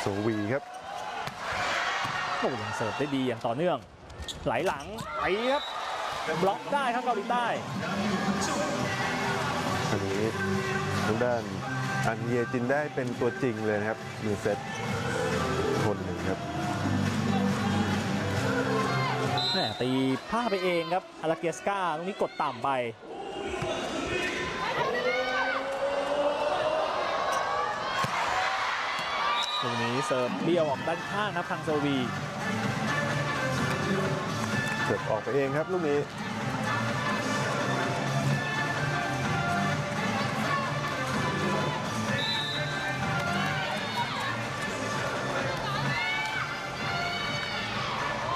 โซวีครับโอ้ยังเสิร์ฟได้ดีอย่างต่อเนื่อง ไหลหลังไปครับบล็อกได้ครับเกาหลีใต้อันนี้ทางด้านอันเยจินได้เป็นตัวจริงเลยนะครับมือเซตคนหนึ่งครับแหม่ตีพลาดไปเองครับอาราเกสกาตรงนี้กดต่ำไป ตรงนี้เสิร์ฟเบี้ยวออกด้านข้างครับทางโซวีเสิร์ฟออกไปเองครับลูกนี้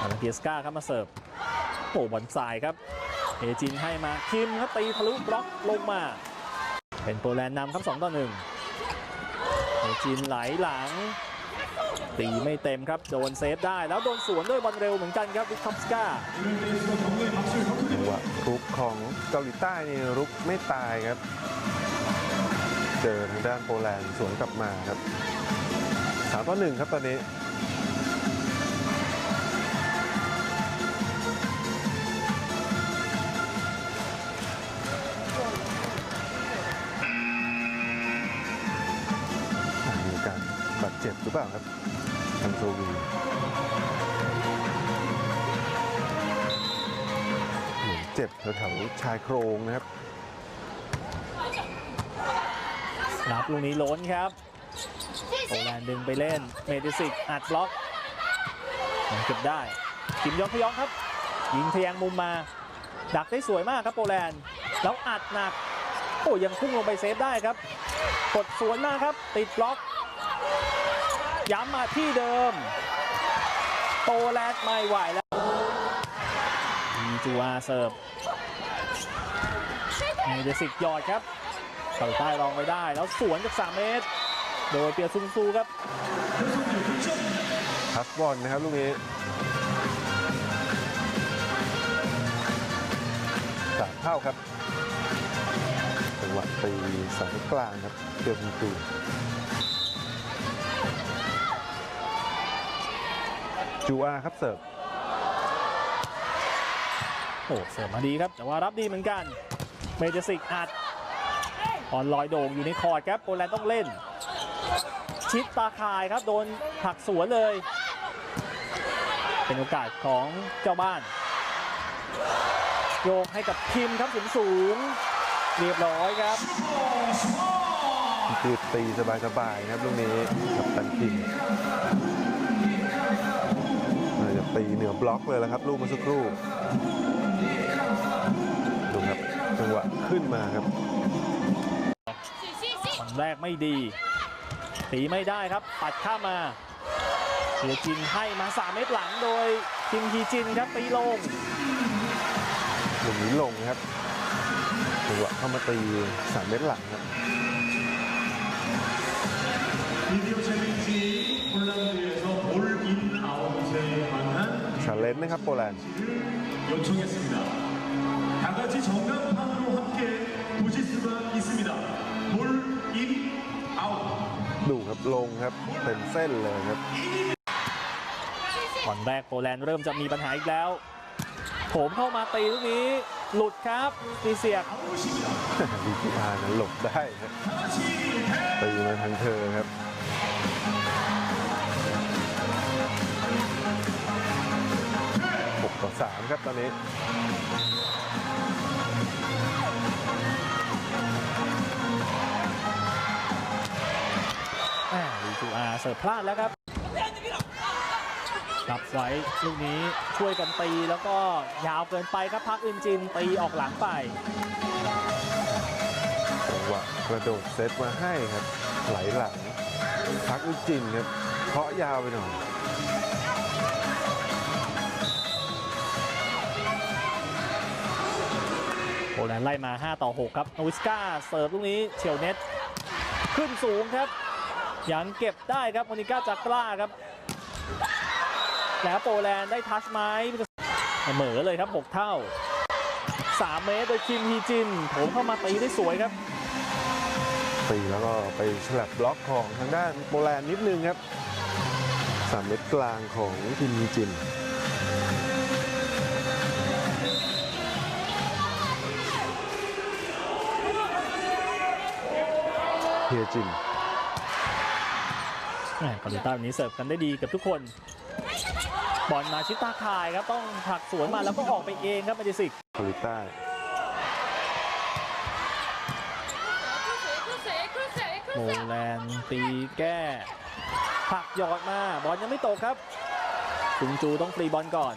อาราเกสกาครับมาเสิร์ฟโอ้บอลสายครับเอจินให้มาคิมครับตีทะลุบล็อกลงมา เป็นโปแลนด์นำครับ2ต่อ1เอ จินไหลหลัง ตีไม่เต็มครับ โดนเซฟได้แล้วโดนสวนด้วยบอลเร็วเหมือนกันครับวิคัมสกาจังหวะรุกของเกาหลีใต้นี่รุกไม่ตายครับ เจอทางด้านโปแลนด์สวนกลับมาครับสามต่อหนึ่งครับตอนนี้ จ็บหรือเปล่าครับทันโซวีเจ็บแถวๆชายโครงนะครับ รับลูกนี้ล้นครับ โอแลนด์ดึงไปเล่น เมดิสิกอัดบล็อกเก็บได้กิมยองพยองครับ ยิงทะยงมุมมา ดักได้สวยมากครับโปแลนด์ แล้วอัดหนัก โอ้ยังพุ่งลงไปเซฟได้ครับ กดสวนหน้าครับ ติดบล็อก ย้ำมาที่เดิม โปแลนด์ไม่ไหวแล้วมีจูอาเสิร์ฟเมดิสิกหยอดครับเกาหลีใต้รองไว้ได้ แล้วสวนจาก3เมตร โดยเปียซุงซูครับทัสบอลนะครับลูกนี้สามเท่าครับจังหวะตีสายกลางครับเดือมตู จูอาครับเสิร์ฟโอ้เสิร์ฟมาดีครับ แต่ว่ารับดีเหมือนกัน เมเจสิกอัดออนลอยโด่งอยู่ในคอร์ดครับโปแลนด์ต้องเล่น ชิดตาข่ายครับ โดนผลักสวนเลย เป็นโอกาสของเจ้าบ้าน โยกให้กับคิมครับสูงสูงๆเรียบร้อยครับคือตีสบายๆนะครับลูกนี้กับตันคิงน่าจะ ตีเหนือบล็อกเลยแล้วครับ ลูกเมื่อสักครู่ดูครับจังหวะขึ้นมาครับตอนแรกไม่ดี ตีไม่ได้ครับ ปัดข้ามมาเฮียจินให้มา 3 เมตรหลังโดยคิมฮีจินครับตีลงตรงนี้ลงครับจังหวะเข้ามาตีสามเมตรหลังครับ นจ์นะครับโปแลนด์ 요청했습니다. 다 같이 정강판으로 함께 보실 수가 있습니다. 볼인 아웃. ดูครับลงครับเป็นเส้นเลยครับ ก่อนแรกโปแลนด์เริ่มจะมีปัญหาอีกแล้ว ผมเข้ามาตีลูกนี้ หลุดครับตีเสียก ดีพีอาร์นั้นหลบได้ครับตีมาทางเธอครับ ต่อสามครับตอนนี้แหม่ลีจูอาเสิร์ฟพลาดแล้วครับรับไว้ลูกนี้ช่วยกันตีแล้วก็ยาวเกินไปครับพักอึนจินตีออกหลังไปจังหวะกระโดดเซตมาให้ครับ ไหลหลังพักอุจจินครับเคาะยาวไปหน่อย โปแลนด์ไล่มา 5 ต่อ 6 ครับโนวิสกาเสิร์ฟลูกนี้เฉียวเน็ต ขึ้นสูงครับ ยังเก็บได้ครับโมนิก้าจากกล้าครับ แล้วโปแลนด์ได้ทัชไหมเสมอเลยครับ 6 เท่า 3 เมตรโดยคิมฮีจินโถมเข้ามาตีได้สวยครับตีแล้วก็ไปฉลับบล็อกของทางด้านโปแลนด์นิดนึงครับสามเม็ดกลางของทีมมีจิน เฮียจินแหม่เกาหลีใต้วันนี้เสิร์ฟกันได้ดีกับทุกคน บอลมาชิดตาข่ายครับต้องผลักสวนมาแล้วก็ออกไปเองครับเมดิสิกเกาหลีใต้โมแลนด์ตีแก้ผลักหยอดมาบอลยังไม่ตกครับจุงจูต้องฟรีบอลก่อน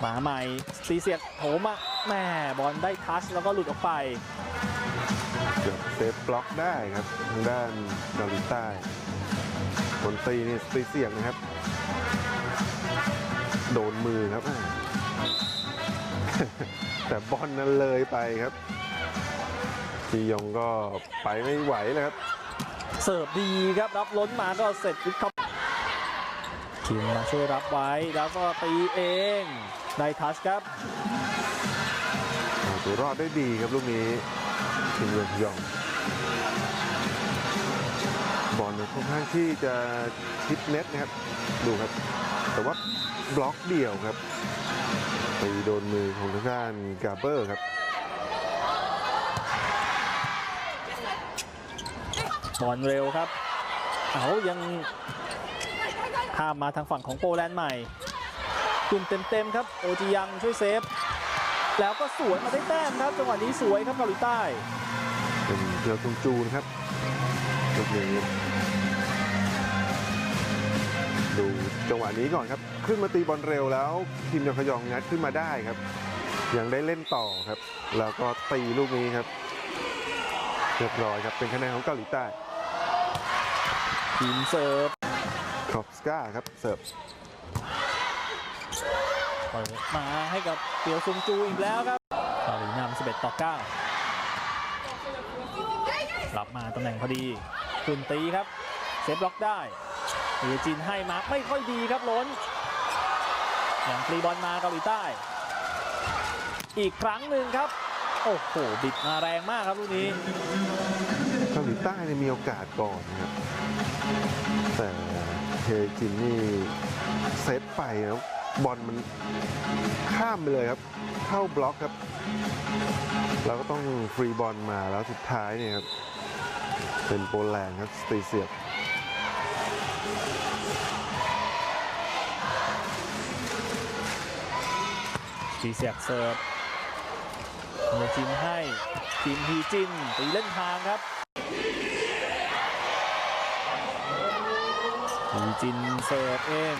หมาใหม่ตีเสียดโถมอะแม่บอลได้ทัชแล้วก็หลุดออกไป เกือบเซฟบล็อกได้ครับทางด้านเกาหลีใต้คนตีนี่ตีเสี่ยงนะครับ โดนมือครับอ่าแต่บอลนั้นเลยไปครับจียองก็ไปไม่ไหวเลยครับ เสิร์ฟดีครับรับล้นมาก็เสร็จครับทีมมาช่วยรับไว้แล้วก็ตีเองได้ทัชครับเอาตัวรอดได้ดีครับลูกนี้ทีมเยือนพยอง ค่อนข้างที่จะชิดเน็ตนะครับ ดูครับ แต่ว่าบล็อกเดี่ยวครับไปโดนมือของทางด้านกาเบอร์ครับบอลเร็วครับเอายังข้ามมาทางฝั่งของโปแลนด์ใหม่ขึ้นเต็มๆครับ โอจิยังช่วยเซฟ แล้วก็สวนมาได้แต้มครับ จังหวะนี้สวยครับเกาหลีใต้ เป็นเพียวซุงจูนะครับลูก นี้ดูจังหวะนี้ก่อนครับ ขึ้นมาตีบอลเร็วแล้วทีมยองขยองงัดขึ้นมาได้ครับ ยังได้เล่นต่อครับ แล้วก็ตีลูกนี้ครับเรียบร้อยครับเป็นคะแนนของเกาหลีใต้ทีมเสิร์ฟครอปสกาครับเสิร์ฟเปิดมาให้กับเปียวซุงจูอีกแล้วครับเกาหลีนำ11 ต่อ 9 รับมาตำแหน่งพอดี คุนตีครับ เซฟบล็อกได้เอจินให้มาไม่ค่อยดีครับล้น อย่างฟรีบอลมาเกาหลีใต้ อีกครั้งหนึ่งครับ โอ้โห บิดมาแรงมากครับลูกนี้ เกาหลีใต้เนี่ยมีโอกาสก่อนนะครับ แต่เฮจินนี่เซตไปแล้วบอลมันข้ามไปเลยครับ เข้าบล็อกครับแล้วก็ต้องฟรีบอลมาแล้วสุดท้ายเนี่ยครับ เป็นโปแลนด์ครับสตีเซียบทีเสียกเสิร์ฟเมจินให้ทีมฮีจินตีเล่นทางครับฮีจินเสิร์ฟเอง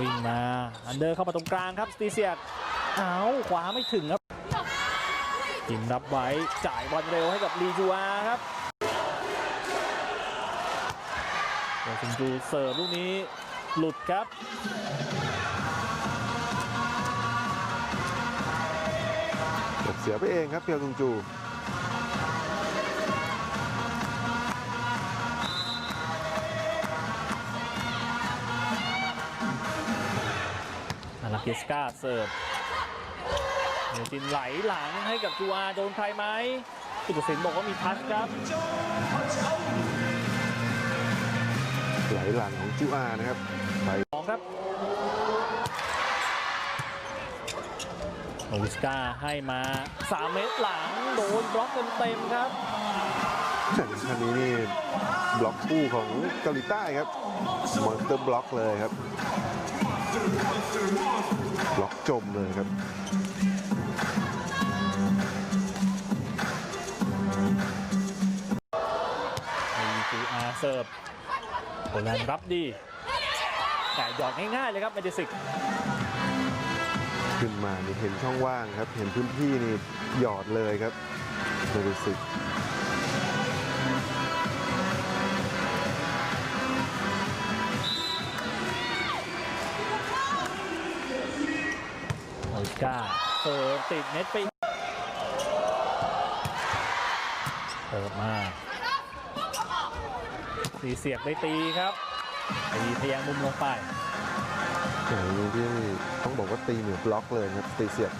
วิ่งมา อันเดอร์เข้ามาตรงกลางครับสตีเซียกเอาขวาไม่ถึงครับ ทีมรับไว้จ่ายบอลเร็วให้กับลีจูอาครับเดี๋ยวซิงจูเสิร์ฟลูกนี้หลุดครับ เสียไปเองครับเพียวซุงจูอาราเกสกาเสิร์ฟ เดี๋ยวจินไหลหลังให้กับจูอาโดนใครไหมสุภสินบอกว่ามีทัชครับ ไหลหลังของจูอานะครับไปสองครับโอวิสกาให้มา 3 เมตรหลังโดนบล็อกเต็มๆครับแต่ครั้งนี้นี่บล็อกคู่ของเกาหลีใต้ครับมอนสเตอร์บล็อกเลยครับ บล็อกจมเลยครับ เสิร์ฟโอแลนด์รับดี แต่หยอดง่ายๆเลยครับเมดิสิกขึ้นมานี่เห็นช่องว่างครับ เห็นพื้นที่นี่หยอดเลยครับเมดิสิกโอวิสกาเสิร์ฟติดเน็ตไปเสิร์ฟมา สีเสียบได้ตีครับตีทะแยงมุมลงไปอย่างนี้ที่ต้องบอกว่าตีเหนือบล็อกเลยครับตีเสียบ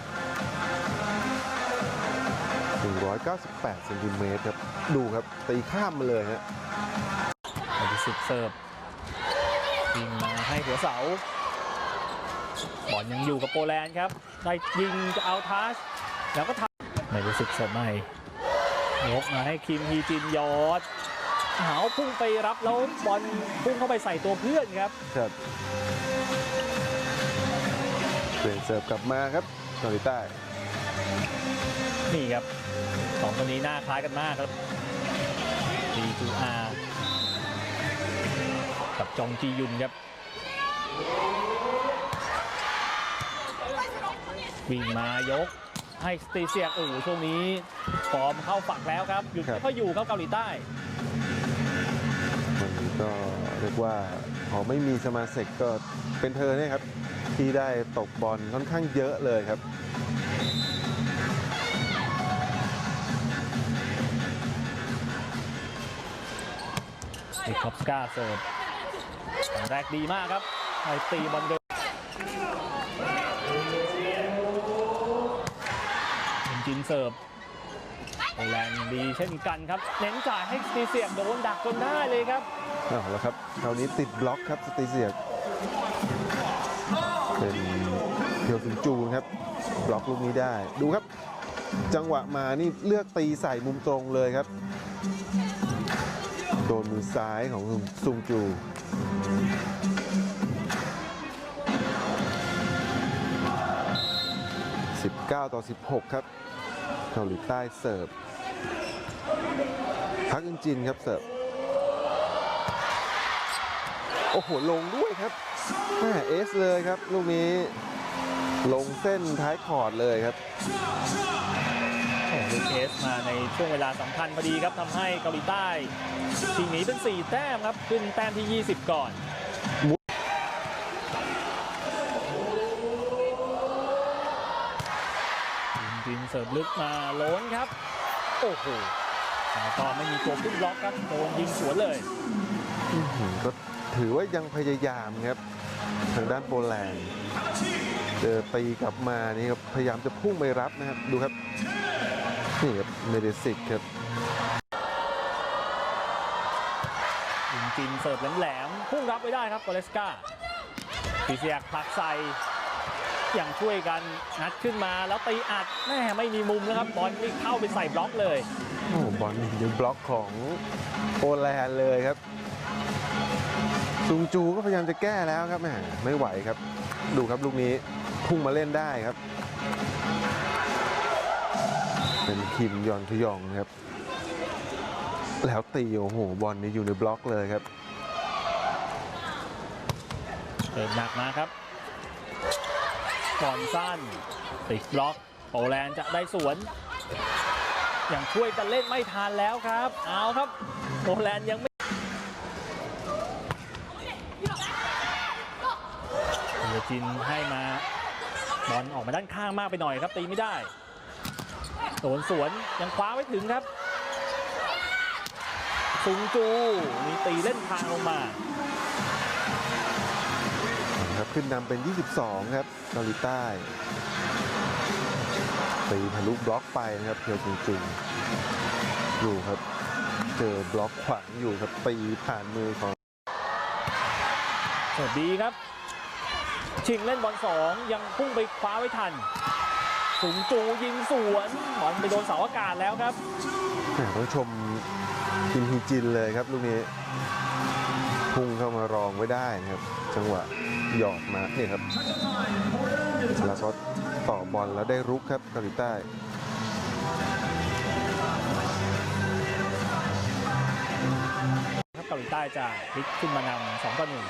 198เซนติเมตรครับ ดูครับ ตีข้ามมาเลยฮะอดิสิกเสิร์ฟยิงมาให้หัวเสา บอลยังอยู่กับโปแลนด์ครับ ได้ยิงจะเอาทัชแล้วก็ทำไม่รู้สึกเสิร์ฟใหม่ยกมาให้คิมฮีจินยอด หาวพุ่งไปรับแล้วบอลพุ่งเข้าไปใส่ตัวเพื่อนครับครับเปลี่ยนเสิร์ฟกลับมาครับเกาหลีใต้ นี่ครับสองคนนี้หน้าคล้ายกันมากครับดีจูอากับจองจียุนครับวิ่งมายกให้สตีเซียกโอ้โหช่วงนี้ฟอร์มเข้าฝักแล้วครับหยุดครับไม่ค่อยอยู่ครับเกาหลีใต้วันนี้ ก็เรียกว่าพอไม่มีสมาเซกก็เป็นเธอเนี่ยครับ ที่ได้ตกบอลค่อนข้างเยอะเลยครับดิคอปสกาเสิร์ฟแรกดีมากครับไอตีบอลเดินจินเสิร์ฟ แลนด์ดีเช่นกันครับ เน้นจ่ายให้สตีเซียกโดนดักจนได้เลยครับเอาละครับคราวนี้ติดบล็อกครับสตีเซียกเป็นเพียวซุนจูนครับบล็อกลูกนี้ได้ดูครับ จังหวะมานี่เลือกตีใส่มุมตรงเลยครับโดนมือซ้ายของซุงจู19 ต่อ 16 ครับ เกาหลีใต้เสิร์ฟพักอินจินครับเสิร์ฟโอ้โห ลงด้วยครับแม่เอสเลยครับ ลูกนี้ลงเส้นท้ายคอร์ดเลยครับลูกเอสมาในช่วงเวลาสำคัญพอดีครับทำให้เกาหลีใต้ทีหนีเป็น 4 แต้มครับ ขึ้นแต้มที่ 20 ก่อน เสิร์ฟลึกมาโล้นครับ โอ้โหแล้วก็ไม่มีตัวขึ้นบล็อกครับโดนยิงสวนเลยอื้อหือก็ถือว่ายังพยายามครับ ทางด้านโปแลนด์เจอตีกลับมานี่ครับพยายามจะพุ่งไปรับนะครับดูครับนี่ครับเมเดสิกครับยิงจินเสิร์ฟแหลมๆพุ่งรับไว้ได้ครับโกเลสกาปีเซียกผลักใส่ อย่างช่วยกันนัดขึ้นมาแล้วตีอัดแม่ไม่มีมุมนะครับบอลนี่เข้าไปใส่บล็อกเลยโอ้โหบอลยิงบล็อกของโปแลนด์เลยครับซุงจูก็พยายามจะแก้แล้วครับแหมไม่ไหวครับ ดูครับลูกนี้พุ่งมาเล่นได้ครับ เป็นคิมยอนทยองครับ แล้วตีโอ้โหบอลนี่อยู่ในบล็อกเลยครับเติมหนักมาครับ ก่อนสั้น ติดบล็อกโปแลนด์จะได้สวน อย่างช่วยกันเล่นไม่ทันแล้วครับ เอาครับโปแลนด์ยังไม่เฮียจินให้มาบอลออกมาด้านข้างมากไปหน่อยครับ ตีไม่ได้โดนสวนยังคว้าไว้ถึงครับซุงจูมีตีเล่นทางลงมา ขึ้นนำเป็น 22 ครับเกาหลีใต้ตีทะลุบล็อกไปนะครับเพียวจริงๆดูครับ เจอบล็อกขวางอยู่ครับตีผ่านมือของสวัสดีครับ ชิงเล่นบอลสองยังพุ่งไปคว้าไว้ทัน สูงจูยิงสวนบอลไปโดนเสาอากาศแล้วครับแหม่ต้องชมคิมฮีจินเลยครับลูกนี้ พุ่งเข้ามารองไว้ได้นะครับ จังหวะหยอดมาเนี่ยครับแล้วก็ต่อบอลแล้วได้รุกครับเกาหลีใต้ครับเกาหลีใต้จะพลิกขึ้นมานำสองต่อหนึ่ง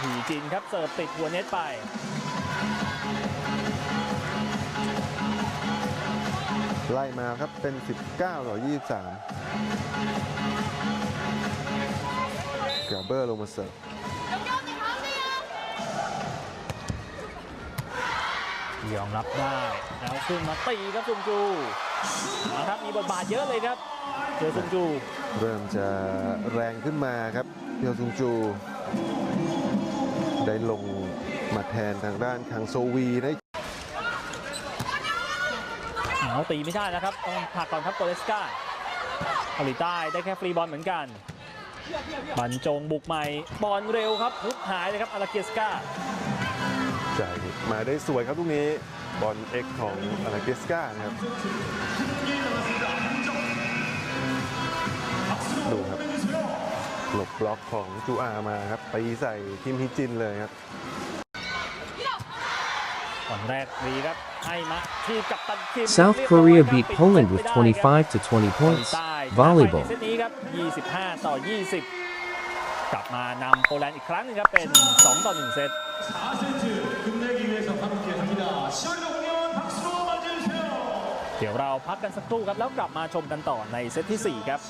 หีจินครับเสิร์ฟติดหัวเน็ตไปไล่มาครับเป็น 19ต่อ23 กาเบอร์ลงมาเสิร์ฟยอมรับได้ แล้วขึ้นมาตีครับซุงจูเอาครับมีบทบาทเยอะเลยครับเจอซุงจู เริ่มจะแรงขึ้นมาครับเพียวซุงจู ได้ลงมาแทนทางด้านคังโซวีนะเอาตีไม่ได้นะครับต้องผลักก่อนครับโกเลสกาเกาหลีใต้ได้แค่ฟรีบอลเหมือนกันบรรจงบุกใหม่บอลเร็วครับลุกหายเลยครับอาราเกสกาใจ่มาได้สวยครับลูกนี้บอลเอ็กของอาราเกสกานะครับดูครับหลบบล็อกของจูอามาครับตีใส่คิมฮิจินเลยครับ South Korea beat Poland with 25 to 20 points. Volleyball. กลับมานำโปแลนด์อีกครั้งนึงครับเป็น 2 ต่อ 1 เซตเดี๋ยวเราพักกันสักครู่ครับแล้วกลับมาชมกันต่อในเซตที่ 4 ครับ